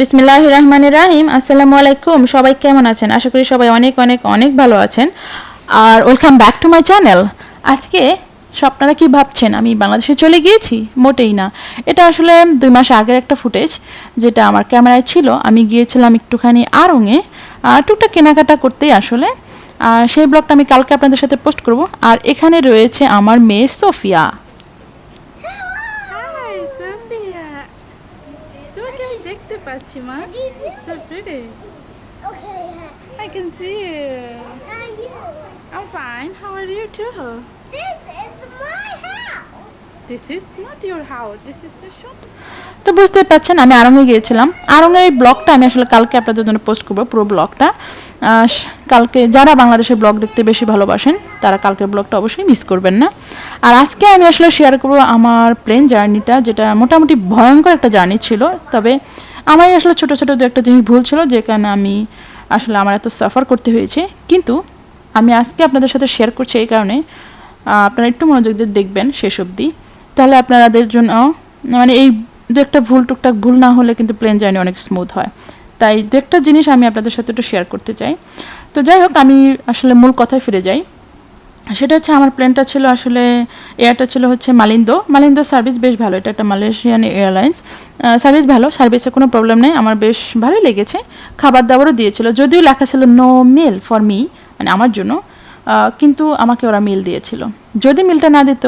বিসমিল্লাহ রহমান রাহিম আসসালামু আলাইকুম। সবাই কেমন আছেন? আশা করি সবাই অনেক অনেক অনেক ভালো আছেন। আর welcome back to my channel. আজকে আপনারা কি ভাবছেন? আমি বাংলাদেশে চলে গিয়েছি? মোটেই না। এটা আসলে দুই মাস আগের একটা ফুটেজ, যেটা আমার ক্যামেরায় ছিল। আমি গিয়েছিলাম একটুখানি আড়ংয়ে আর টুকটাক কেনাকাটা করতেই আসলে। আর সেই ব্লগটা আমি কালকে আপনাদের সাথে পোস্ট করব। আর এখানে রয়েছে আমার মেয়ে সোফিয়া। দেখতে পাচ্ছি মা So pretty. Okay, I can see you. how are you? I'm fine. How are you too? This is my house. This is not your house. This is the shop. তো বুঝতে পারছেন, আমি আরঙে গিয়েছিলাম। আরঙের এই ব্লগটা আমি আসলে কালকে আপনাদের জন্য পোস্ট করব, পুরো ব্লগটা। কালকে যারা বাংলাদেশের ব্লগ দেখতে বেশি ভালোবাসেন, তারা কালকের ব্লগটা অবশ্যই মিস করবেন না। আর আজকে আমি আসলে শেয়ার করব আমার প্লেন জার্নিটা যেটা মোটামুটি ভয়ঙ্কর একটা জার্নি ছিল। তবে আমার আসলে ছোটো ছোটো দু একটা জিনিস ভুল ছিল, যে কারণে আমি আসলে আমার এত সাফার করতে হয়েছে। কিন্তু আমি আজকে আপনাদের সাথে শেয়ার করছি এই কারণে আপনারা একটু মনোযোগ দিয়ে দেখবেন শেষ অবধি। তাহলে আপনাদের জন্য মানে এই দু একটা ভুল টুকটাক ভুল না হলে কিন্তু প্লেন জার্নি অনেক স্মুথ হয়। তাই দু একটা জিনিস আমি আপনাদের সাথে একটু শেয়ার করতে চাই। তো যাই হোক, আমি আসলে মূল কথায় ফিরে যাই। সেটা হচ্ছে আমার প্লেনটা ছিল আসলে এয়ারটা ছিল হচ্ছে মালিন্দো। মালিন্দো সার্ভিস বেশ ভালো, এটা একটা মালয়েশিয়ান এয়ারলাইন্স সার্ভিস ভালো সার্ভিসে কোনো প্রবলেম নেই। আমার বেশ ভালোই লেগেছে। খাবার দাবারও দিয়েছিল, যদিও লেখা ছিল নো মিল ফর মি মানে আমার জন্য। কিন্তু আমাকে ওরা মিল দিয়েছিল। যদি মিলটা না দিত,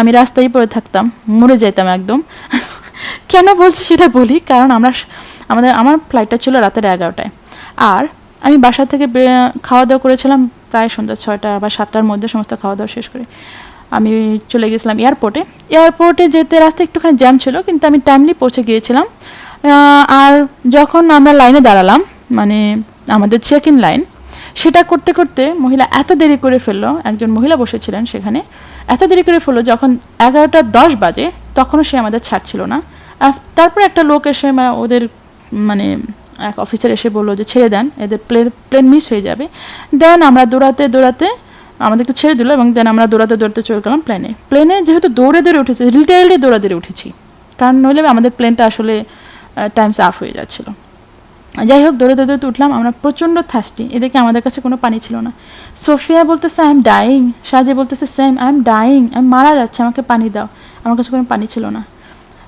আমি রাস্তায় পড়ে থাকতাম, মরে যেতাম একদম। কেন বলছি সেটা বলি? কারণ আমরা আমাদের, আমার ফ্লাইটটা ছিল রাতের এগারোটায়। আর আমি বাসা থেকে খাওয়া দাওয়া করেছিলাম প্রায় সন্ধ্যা ছয়টা বা সাতটার মধ্যে সমস্ত খাওয়া দাওয়া শেষ করে। আমি চলে গেছিলাম এয়ারপোর্টে এয়ারপোর্টে যেতে রাস্তায় একটুখানি জ্যাম ছিল, কিন্তু আমি টাইমলি পৌঁছে গিয়েছিলাম। আর যখন আমরা লাইনে দাঁড়ালাম মানে আমাদের চেক ইন লাইন সেটা করতে করতে মহিলা এত দেরি করে ফেলল, একজন মহিলা বসেছিলেন সেখানে, এত দেরি করে ফেলল যখন এগারোটা দশ বাজে, তখনও সে আমাদের ছাড়ছিল না। তারপর একটা লোক এসে মা- ওদের মানে এক অফিসার এসে বলল যে, ছেড়ে দেন, এদের প্লেন প্লেন মিস হয়ে যাবে। দেন আমরা দৌড়াতে দৌড়াতে আমাদেরকে ছেড়ে দিল এবং দেন আমরা দৌড়াতে দৌড়াতে চলে গেলাম প্লেনে প্লেনে যেহেতু দৌড়ে দৌড়ে উঠেছি রিটেইলে দৌড়া, দৌড়ে উঠেছি। কারণ নইলে আমাদের প্লেনটা আসলে টাইমস আফ হয়ে যাচ্ছিল। যাই হোক, দৌড়ে দৌড়ে দৌড়ে উঠলাম। আমরা প্রচণ্ড থাস্টি এদিকে আমাদের কাছে কোনো পানি ছিল না। সোফিয়া বলতেছে আই এম ডাইং সাজে বলতেছে সেম আই এম ডাইং আমি মারা যাচ্ছে, আমাকে পানি দাও। আমার কাছে কোনো পানি ছিল না।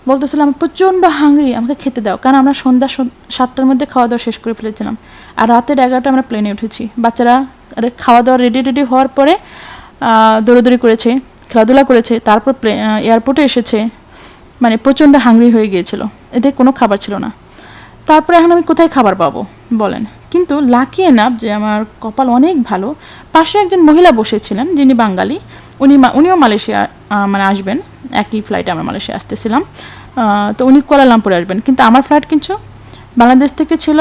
বলতেছিল, আমি প্রচণ্ড হাংরি আমাকে খেতে দাও। কারণ আমরা সন্ধ্যা সাতটার মধ্যে খাওয়া দাওয়া শেষ করে ফেলেছিলাম। আর রাতের এগারোটা আমরা প্লেনে উঠেছি। বাচ্চারা খাওয়া দাওয়া রেডি রেডি হওয়ার পরে দৌড়াদৌড়ি করেছে, খেলাধুলা করেছে, তারপর প্লে এয়ারপোর্টে এসেছে। মানে প্রচণ্ড হাংরি হয়ে গিয়েছিল। এদের কোনো খাবার ছিল না। তারপরে এখন আমি কোথায় খাবার পাবো? বলেন। কিন্তু লাকি এনাফ যে আমার কপাল অনেক ভালো, পাশে একজন মহিলা বসেছিলেন যিনি বাঙালি। উনি উনিও মালয়েশিয়া মানে আসবেন। একই ফ্লাইটে আমরা মালয়েশিয়া আসতেছিলাম। তো উনি কুয়ালালামপুরে আসবেন। কিন্তু আমার ফ্লাইট কিন্তু বাংলাদেশ থেকে ছিল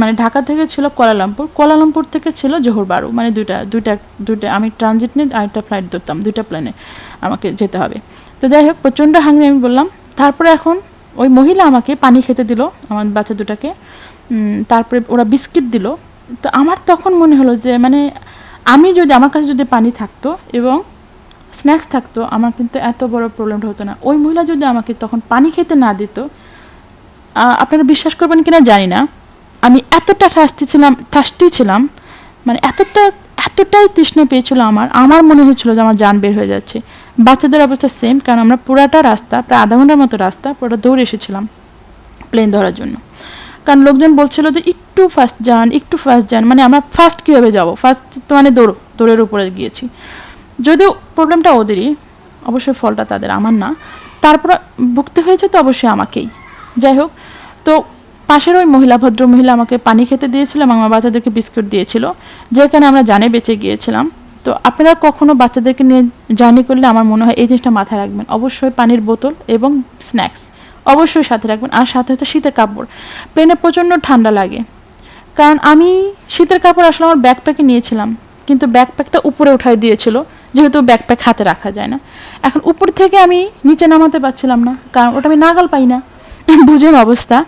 মানে ঢাকা থেকে ছিল কুয়ালালামপুর। কুয়ালালামপুর থেকে ছিল জোহর বারু মানে দুইটা দুইটা দুইটা, আমি ট্রানজিট নিয়ে আরেকটা ফ্লাইট ধরতাম, দুইটা প্লেনে আমাকে যেতে হবে। তো যাই হোক, প্রচণ্ড হাঙ্গি আমি বললাম। তারপরে এখন ওই মহিলা আমাকে পানি খেতে দিল, আমার বাচ্চা দুটাকে। তারপরে ওরা বিস্কিট দিল। তো আমার তখন মনে হলো যে মানে আমি যদি, আমার কাছে যদি পানি থাকতো এবং স্ন্যাক্স থাকতো, আমার কিন্তু এত বড় প্রবলেমটা হতো না। ওই মহিলা যদি আমাকে তখন পানি খেতে না দিত আপনারা বিশ্বাস করবেন কিনা জানি না। আমি এতটা থাস্তি ছিলাম থাস্টি ছিলাম মানে এতটা, এতটাই তৃষ্ণা পেয়েছিল আমার আমার মনে হচ্ছিল যে আমার যান বের হয়ে যাচ্ছে। বাচ্চাদের অবস্থা সেম কারণ আমরা পুরাটা রাস্তা, প্রায় আধা ঘণ্টার মতো রাস্তা পুরোটা দৌড়ে এসেছিলাম প্লেন ধরার জন্য। কারণ লোকজন বলছিল যে, একটু ফাস্ট যান, একটু ফাস্ট যান। মানে আমরা ফার্স্ট কীভাবে যাব? ফার্স্ট তো মানে দৌড়, দৌড়ের উপরে গিয়েছি। যদিও প্রবলেমটা ওদেরই, অবশ্যই ফলটা তাদের, আমার না। তারপর ভুগতে হয়েছে তো অবশ্যই আমাকেই। যাই হোক, তো পাশের ওই মহিলা, ভদ্র মহিলা আমাকে পানি খেতে দিয়েছিল এবং আমার বাচ্চাদেরকে বিস্কুট দিয়েছিল, যেখানে আমরা জানে বেঁচে গিয়েছিলাম। তো আপনারা কখনো বাচ্চাদেরকে নিয়ে জার্নি করলে আমার মনে হয় এই জিনিসটা মাথায় রাখবেন। অবশ্যই পানির বোতল এবং স্ন্যাক্স অবশ্যই সাথে রাখবেন। আর সাথে হচ্ছে শীতের কাপড়। প্লেনে প্রচণ্ড ঠান্ডা লাগে। কারণ আমি শীতের কাপড় আসলে আমার ব্যাকপ্যাকে নিয়েছিলাম। কিন্তু ব্যাকপ্যাকটা উপরে উঠাই দিয়েছিল। যেহেতু ব্যাকপ্যাক হাতে রাখা যায় না। এখন উপর থেকে আমি নিচে নামাতে পারছিলাম না। কারণ ওটা আমি নাগাল পাই না। বুঝেন অবস্থা।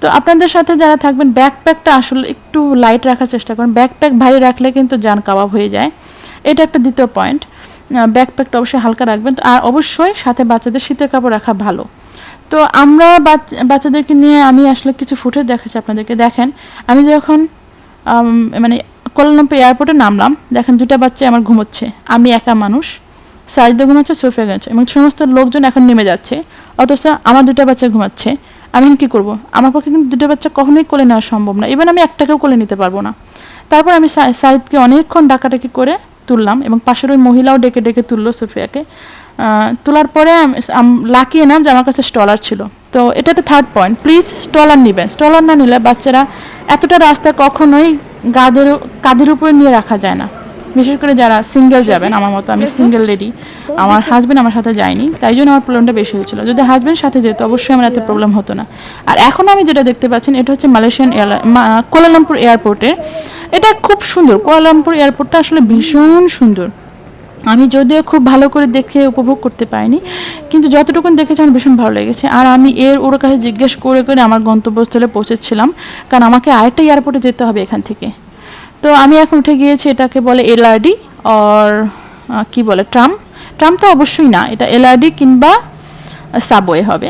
তো আপনাদের সাথে যারা থাকবেন, ব্যাকপ্যাকটা আসলে একটু লাইট রাখার চেষ্টা করেন। ব্যাকপ্যাক ভারী রাখলে কিন্তু যান কাবাব হয়ে যায়। এটা একটা দ্বিতীয় পয়েন্ট ব্যাকপ্যাকটা অবশ্যই হালকা রাখবেন। আর অবশ্যই সাথে বাচ্চাদের শীতের কাপড় রাখা ভালো। তো আমরা বাচ্চাদেরকে নিয়ে আমি আসলে কিছু ফুটেজ দেখাচ্ছি আপনাদেরকে। দেখেন, আমি যখন মানে কোলালামপুর এয়ারপোর্টে নামলাম, দেখেন দুটা বাচ্চা আমার ঘুমোচ্ছে। আমি একা মানুষ। সাইদে ঘুমাচ্ছে সোফিয়া ঘুমাচ্ছে। এবং সমস্ত লোকজন এখন নেমে যাচ্ছে। অথচ আমার দুটা বাচ্চা ঘুমাচ্ছে। আমি কী করব? আমার পক্ষে কিন্তু দুটো বাচ্চা কখনোই কোলে নেওয়া সম্ভব না। ইভেন আমি একটাকেও কোলে নিতে পারব না। তারপর আমি সাইদকে অনেকক্ষণ ডাকাডাকি করে তুললাম এবং পাশের ওই মহিলাও ডেকে ডেকে তুললো সোফিয়াকে। তোলার পরে লাকি এনাম যে আমার কাছে স্টলার ছিল। তো এটা তো থার্ড পয়েন্ট প্লিজ স্টলার নেবেন স্টলার না নিলে বাচ্চারা এতটা রাস্তা কখনোই গাদের কাঁধের উপরে নিয়ে রাখা যায় না। বিশেষ করে যারা সিঙ্গেল যাবেন আমার মতো আমি সিঙ্গেল লেডি আমার হাজব্যান্ড আমার সাথে যায়নি তাই জন্য আমার প্রবলেমটা বেশি হয়েছিল। যদি হাজব্যান্ড সাথে যেত অবশ্যই আমার এত প্রবলেম হতো না। আর এখন আমি যেটা দেখতে পাচ্ছেন এটা হচ্ছে মালয়েশিয়ান এয়ারলাইন কোলালামপুর এয়ারপোর্টের এটা খুব সুন্দর। কোলালামপুর এয়ারপোর্টটা আসলে ভীষণ সুন্দর। আমি যদিও খুব ভালো করে দেখে উপভোগ করতে পারিনি কিন্তু যতটুকু দেখেছি আমার ভীষণ ভালো লেগেছে। আর আমি এর ওর কাছে জিজ্ঞেস করে করে আমার গন্তব্যস্থলে পৌঁছেছিলাম কারণ আমাকে আরেকটা এয়ারপোর্টে যেতে হবে এখান থেকে। তো আমি এখন উঠে গিয়েছি এটাকে বলে এলআরডি আর কি বলে, ট্রাম। ট্রাম তো অবশ্যই না, এটা এলআরডি কিংবা সাবওয়ে হবে।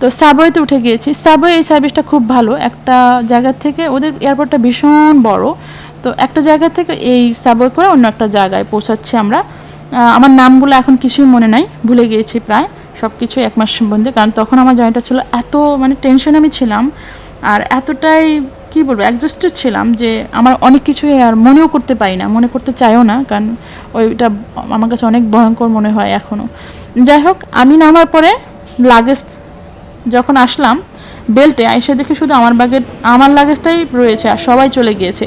তো সাবওয়েতে উঠে গিয়েছি। সাবওয়ে এই সার্ভিসটা খুব ভালো। একটা জায়গা থেকে ওদের এয়ারপোর্টটা ভীষণ বড়। তো একটা জায়গা থেকে এই সাবওয়ে করে অন্য একটা জায়গায় পৌঁছাচ্ছি আমরা। আমার নামগুলো এখন কিছুই মনে নাই, ভুলে গিয়েছি প্রায়। সব কিছু এক মাস সম্বন্ধে কারণ তখন আমার জার্নিটা ছিল এত মানে টেনশন আমি ছিলাম। আর এতটাই কি বলব অ্যাডজাস্টেড ছিলাম যে আমার অনেক কিছুই আর মনেও করতে পারি না মনে করতে চাইও না কারণ ওইটা আমার কাছে অনেক ভয়ঙ্কর মনে হয় এখনও যাই হোক আমি নামার পরে লাগেজ যখন আসলাম বেল্টে এসে দেখে শুধু আমার ব্যাগের আমার লাগেজটাই রয়েছে আর সবাই চলে গিয়েছে।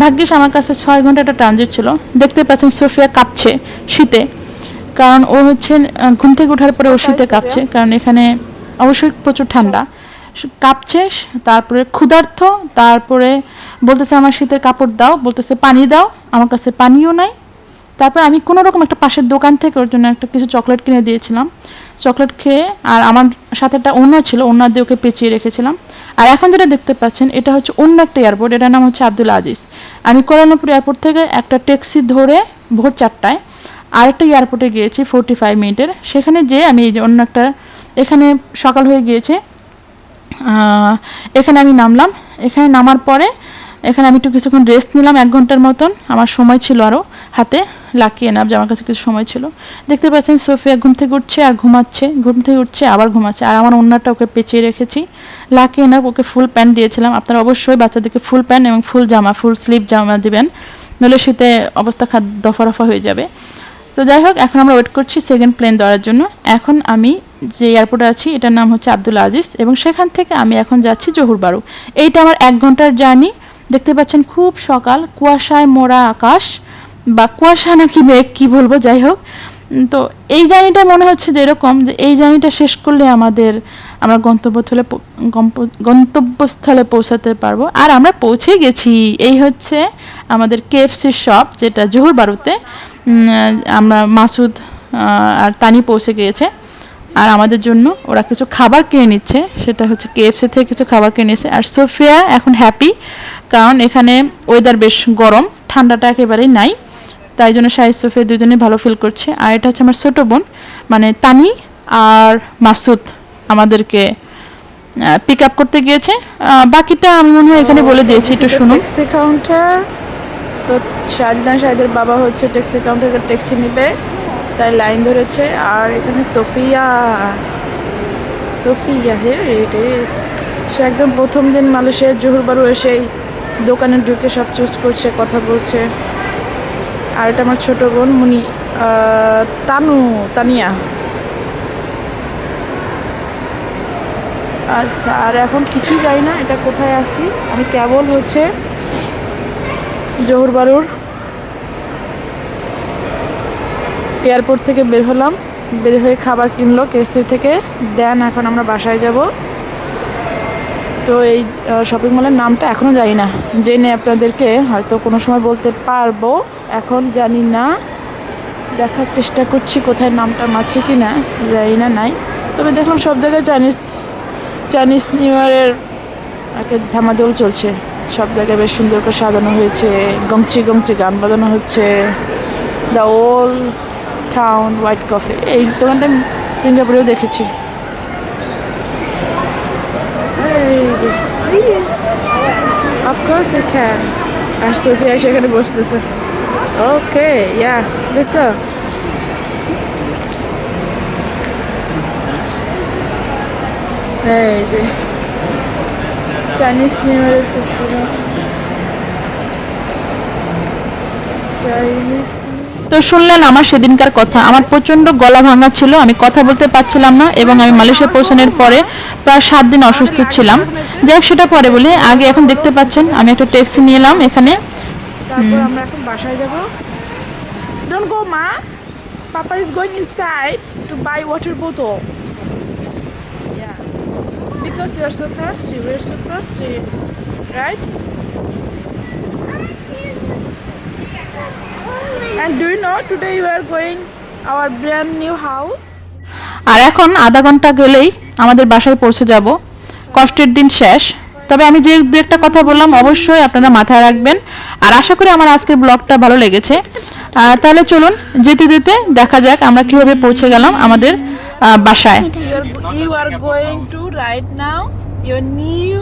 ভাগ্যিস আমার কাছে ছয় ঘণ্টা একটা ট্রানজিট ছিল। দেখতে পাচ্ছেন সোফিয়া কাঁপছে শীতে কারণ ও হচ্ছে ঘুম থেকে ওঠার পরে ও শীতে কাঁপছে কারণ এখানে অবশ্যই প্রচুর ঠান্ডা। কাঁপছে তারপরে ক্ষুধার্থ তারপরে বলতেছে আমার শীতের কাপড় দাও, বলতেছে পানি দাও, আমার কাছে পানিও নাই। তারপর আমি কোনো রকম একটা পাশের দোকান থেকে ওর জন্য একটা কিছু চকলেট কিনে দিয়েছিলাম। চকলেট খেয়ে আর আমার সাথে একটা অন্য ছিল ওনার দিয়ে ওকে পেঁচিয়ে রেখেছিলাম। আর এখন যেটা দেখতে পাচ্ছেন, এটা হচ্ছে অন্য একটা এয়ারপোর্ট এটার নাম হচ্ছে আব্দুল আজিজ। আমি কোয়ালালামপুর এয়ারপোর্ট থেকে একটা ট্যাক্সি ধরে ভোর চারটায় আরেকটা এয়ারপোর্টে গিয়েছি ফোরটি ফাইভ মিনিটের। সেখানে যে আমি এই যে অন্য একটা, এখানে সকাল হয়ে গিয়েছে এখানে আমি নামলাম। এখানে নামার পরে এখানে আমি একটু কিছুক্ষণ রেস্ট নিলাম, এক ঘণ্টার মতন। আমার সময় ছিল আরও হাতে লাকিয়ে নাম যে আমার কাছে কিছু সময় ছিল। দেখতে পাচ্ছেন, সোফিয়া ঘুম থেকে উঠছে আর ঘুমাচ্ছে। ঘুম থেকে উঠছে, আবার ঘুমাচ্ছে। আর আমার অন্যটা ওকে পেঁচিয়ে রেখেছি। লাকিয়ে নাম ওকে ফুল প্যান্ট দিয়েছিলাম। আপনারা অবশ্যই বাচ্চাদেরকে ফুল প্যান্ট এবং ফুল জামা ফুল স্লিভ জামা দিবেন। নইলে শীতে অবস্থা খাদ দফা রফা হয়ে যাবে। তো যাই হোক এখন আমরা ওয়েট করছি সেকেন্ড প্লেন ধরার জন্য। এখন আমি যে এয়ারপোর্টে আছি এটার নাম হচ্ছে আব্দুল আজিজ এবং সেখান থেকে আমি এখন যাচ্ছি জহুর বারু। এইটা আমার এক ঘণ্টার জার্নি। দেখতে পাচ্ছেন খুব সকাল কুয়াশায় মোড়া আকাশ বা কুয়াশা নাকি মেঘ কী বলব যাই হোক। তো এই জার্নিটা মনে হচ্ছে যে এরকম যে এই জার্নিটা শেষ করলে আমাদের আমরা গন্তব্যস্থলে গন্তব্যস্থলে পৌঁছাতে পারব। আর আমরা পৌঁছে গেছি। এই হচ্ছে আমাদের কেএফসির শপ যেটা জহুর বারুতে। উম, আমরা মাসুদ আর তানি পৌঁছে গিয়েছে। আর আমাদের জন্য ওরা কিছু খাবার কিনে নিচ্ছে। সেটা হচ্ছে কেএফসি থেকে কিছু খাবার কিনে নিচ্ছে আর সোফিয়া এখন হ্যাপি কারণ এখানে ওয়েদার বেশ গরম, ঠান্ডাটা একেবারেই নাই। তাই জন্য শাহিদ সোফিয়া দুজনে ভালো ফিল করছে। আর এটা হচ্ছে আমার ছোটো বোন মানে তানি আর মাসুদ আমাদেরকে পিক আপ করতে গিয়েছে। বাকিটা আমি মনে হয় এখানে বলে দিয়েছি, একটু শুনুন। তো শাহজাদান শাহিদের বাবা হচ্ছে ট্যাক্সি কাউন্টার থেকে ট্যাক্সি নেবে তাই লাইন ধরেছে। আর এখানে Sophia Sophia hey it is সে একদম প্রথম দিন মালয়েশিয়ার জহুর বারু এসেই দোকানে ঢুকে সব চুজ করছে, কথা বলছে। আর এটা আমার ছোট বোন মুনি তানু, তানিয়া। আচ্ছা আর এখন কিছুই যাই না, এটা কোথায় আসি আমি কেবল হচ্ছে জহুর বারুর এয়ারপোর্ট থেকে বের হলাম। বের হয়ে খাবার কিনলো কেসি থেকে। দেন এখন আমরা বাসায় যাব। তো এই শপিং মলের নামটা এখনও জানি না। জেনে আপনাদেরকে হয়তো কোনো সময় বলতে পারব। এখন জানি না। দেখার চেষ্টা করছি কোথায় নামটা আছে কি না জানি না, নাই। তবে দেখলাম সব জায়গায় চাইনিজ চাইনিজ নিউ ইয়ারের একটা ধামাদোল চলছে। সব জায়গায় বেশ সুন্দর করে সাজানো হয়েছে। গমচি গমচি গান বাজানো হচ্ছে। The old town white coffee এই দোকানটা আমি সিঙ্গাপুরেও দেখেছি। আর সোফি আসে এখানে বসতেছে। ওকে ইয়া লেটস এই যে। Chinese new year festival Chinese তো শুনলেন আমার সেদিনকার কথা। আমার প্রচণ্ড গলা ভাঙা ছিল আমি কথা বলতে পারছিলাম না এবং আমি মালয়েশিয়া পৌঁছানোর পরে প্রায় সাত দিন অসুস্থ ছিলাম। যাই হোক সেটা পরে বলি। আগে এখন দেখতে পাচ্ছেন আমি একটা ট্যাক্সি নিয়ে এলাম এখানে আমরা এখন বাসায় যাব। ডোন্ট গো মা। Papa is going inside to buy water বোতল. Because you are so thirsty, we're so thirsty, right? And do you know today we are going our brand new house? আর এখন আধা ঘণ্টা গেলেই আমাদের বাসায় পৌঁছে যাব কষ্টের দিন শেষ তবে আমি যে দু একটা কথা বললাম অবশ্যই আপনারা মাথায় রাখবেন আর আশা করি আমার আজকের ব্লগটা ভালো লেগেছে তাহলে চলুন যেতে যেতে দেখা যাক আমরা কীভাবে পৌঁছে গেলাম আমাদের বাসায় You are, you are going to right now your new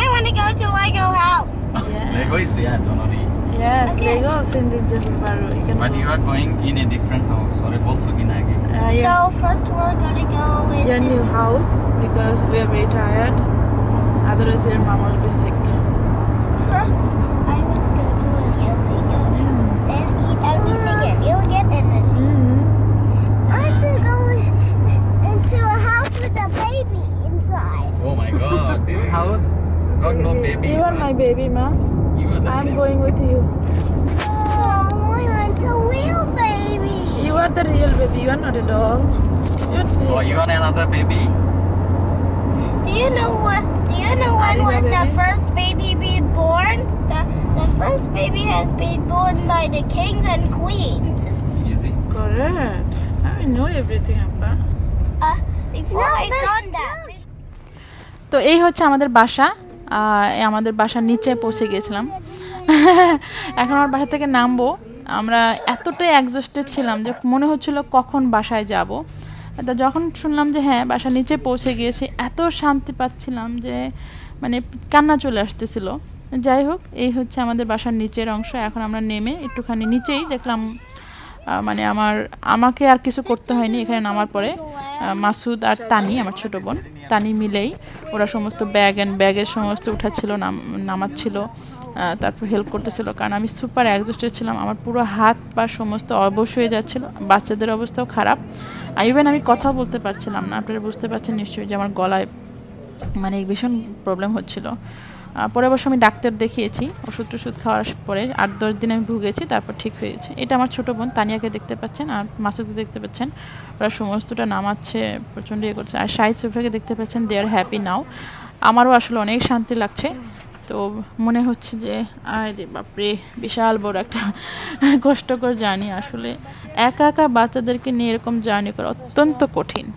I want to go to Lego house. Lego is there, Donori. yes Lego Sindhi Jafar Baru. You can But go. you are going in a different house. Or a bolso kinage. Uh, yeah. So first we're gonna go into your new house because we are very tired. Otherwise, your mom will be sick. I You are not a doll. You're Oh, you are another baby? Do you know what? Do you know when was the first baby being born? The the first baby has been born by the kings and queens. Easy. correct. I know everything, Appa. Uh, before no, I saw that. তো এই হচ্ছে আমাদের বাসা আমাদের বাসার নিচে পৌঁছে গিয়েছিলাম এখন আমার বাসা থেকে নামবো আমরা এতটাই একজস্টেড ছিলাম যে মনে হচ্ছিল কখন বাসায় যাব। তো যখন শুনলাম যে হ্যাঁ বাসার নিচে পৌঁছে গিয়েছি, এত শান্তি পাচ্ছিলাম যে মানে কান্না চলে আসতেছিল। যাই হোক, এই হচ্ছে আমাদের বাসার নিচের অংশ। এখন আমরা নেমে একটুখানি নিচেই দেখলাম মানে আমার, আমাকে আর কিছু করতে হয়নি। এখানে নামার পরে মাসুদ আর তানি, আমার ছোট বোন, তানি মিলেই ওরা সমস্ত ব্যাগ অ্যান্ড ব্যাগের সমস্ত উঠাচ্ছিল, নাম, নামাচ্ছিল। তারপর হেল্প করতেছিল। কারণ আমি সুপার অ্যাডজাস্টেড ছিলাম। আমার পুরো হাত পা সমস্ত অবশ হয়ে যাচ্ছিল। বাচ্চাদের অবস্থাও খারাপ। ইভেন আমি কথাও বলতে পারছিলাম না। আপনারা বুঝতে পারছেন নিশ্চয়ই যে আমার গলায় মানে ভীষণ প্রবলেম হচ্ছিল। পরে অবশ্য আমি ডাক্তার দেখিয়েছি। ওষুধ টষুধ খাওয়ার পরে আট দশ দিন আমি ভুগেছি, তারপর ঠিক হয়েছে। এটা আমার ছোটো বোন তানিয়াকে দেখতে পাচ্ছেন আর মাসুদকে দেখতে পাচ্ছেন। ওরা সমস্তটা নামাচ্ছে, প্রচণ্ড ইয়ে করছে। আর শাহিদ সুফাকে দেখতে পাচ্ছেন দে আর হ্যাপি নাও আমারও আসলে অনেক শান্তি লাগছে। তো মনে হচ্ছে যে আরে বাপরে বিশাল বড় একটা কষ্টকর জার্নি। আসলে একা একা বাচ্চাদেরকে নিয়ে এরকম জার্নি করা অত্যন্ত কঠিন?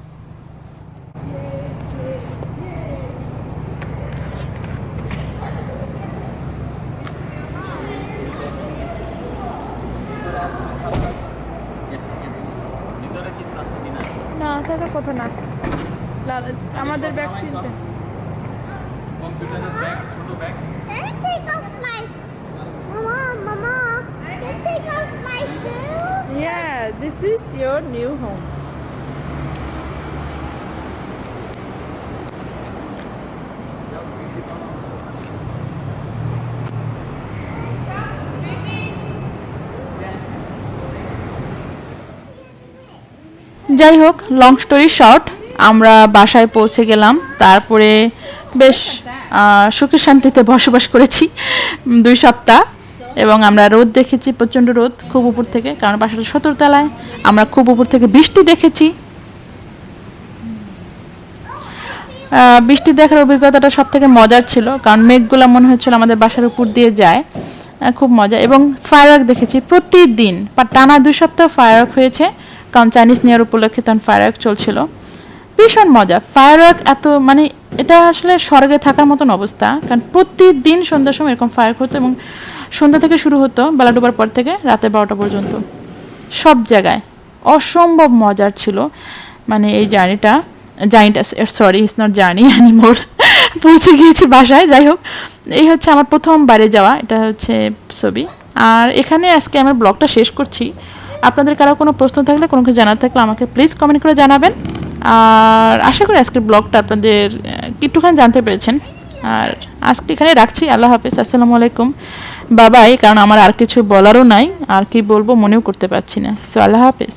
না কথা না। আমাদের ব্যাগ তিনটে। কম্পিউটারের bag, bag. Can I take off my Mama, Mama? Can I take off my shoes? Yeah, this is your new home. যাই হোক লং স্টোরি শর্ট আমরা বাসায় পৌঁছে গেলাম তারপরে বেশ সুখে শান্তিতে বসবাস করেছি দুই সপ্তাহ। এবং আমরা রোদ দেখেছি, প্রচণ্ড রোদ, খুব উপর থেকে, কারণ বাসাটা সতর তলায়। আমরা খুব উপর থেকে বৃষ্টি দেখেছি। বৃষ্টি দেখার অভিজ্ঞতাটা সব থেকে মজার ছিল, কারণ মেঘগুলো মনে হচ্ছিল আমাদের বাসার উপর দিয়ে যায়। খুব মজা। এবং ফায়ার দেখেছি প্রতিদিন টানা দুই সপ্তাহ ফায়ার হয়েছে, কারণ চাইনিজ নিয়ার উপলক্ষে তখন ফায়ার চলছিল। ভীষণ মজা। ফায়ার এত মানে এটা আসলে স্বর্গে থাকার মতন অবস্থা, কারণ প্রতিদিন সন্ধ্যার সময় এরকম ফায়ার হতো এবং সন্ধ্যা থেকে শুরু হতো, বেলা ডোবার পর থেকে রাতে বারোটা পর্যন্ত। সব জায়গায়। অসম্ভব মজার ছিল। মানে এই জার্নিটা জার্নিটা sorry it's not journey anymore পৌঁছে গিয়েছি বাসায়, যাই হোক। এই হচ্ছে আমার প্রথম বাইরে যাওয়া, এটা হচ্ছে ছবি। আর এখানে আজকে আমার ব্লগটা শেষ করছি। আপনাদের কারও কোনো প্রশ্ন থাকলে, কোনো কিছু জানার থাকলে আমাকে প্লিজ কমেন্ট করে জানাবেন। আর আশা করি আজকের ব্লগটা আপনাদের একটুখানি জানতে পেরেছেন। আর আজকে এখানে রাখছি, আল্লাহ হাফেজ, আসসালামু আলাইকুম। বাবাই, কারণ আমার আর কিছু বলারও নাই, আর কি বলব মনেও করতে পারছি না। সো আল্লাহ হাফিজ।